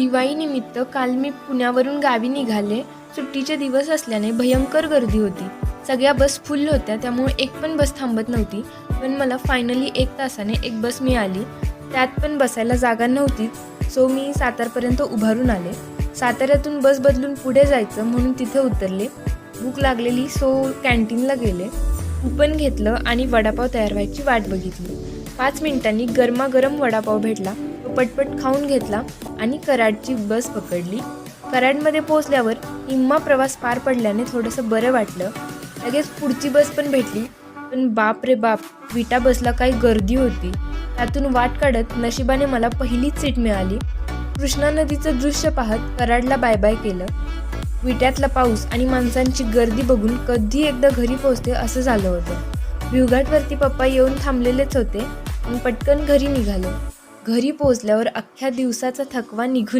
दिवाळीनिमित्त काल मी पुण्यावरून गावी निघाले. सुट्टीचे दिवस असल्याने भयंकर गर्दी होती. सगळ्या बस फुल होत्या त्यामुळे एक पण बस थांबत नव्हती. पण मला फायनली एक तासाने एक बस मिळाली. त्यात पण बसायला जागा नव्हतीच सो मी सातारपर्यंत उभारून आले. साताऱ्यातून बस बदलून पुढे जायचं म्हणून तिथे उतरले. भूक लागलेली सो कॅन्टीनला गेले. कुपन घेतलं आणि वडापाव तयार व्हायची वाट बघितली. पाच मिनिटांनी गरमागरम वडापाव भेटला. पटपट खाऊन घेतला आणि कराडची बस पकडली. कराडमध्ये पोहोचल्यावर निम्मा प्रवास पार पडल्याने थोडंसं बरं वाटलं. लगेच पुढची बस पण भेटली. पण बाप रे बाप विटा बसला काही गर्दी होती. त्यातून वाट काढत नशिबाने मला पहिलीच सीट मिळाली. कृष्णा नदीचं दृश्य पाहत कराडला बाय बाय केलं. विट्यातला पाऊस आणि माणसांची गर्दी बघून कधी एकदा घरी पोहोचते असं झालं होतं. भिवघाटवरती पप्पा येऊन थांबलेलेच होते आणि पटकन घरी निघालं. घरी पोहोचल्यावर अख्ख्या दिवसाचा थकवा निघून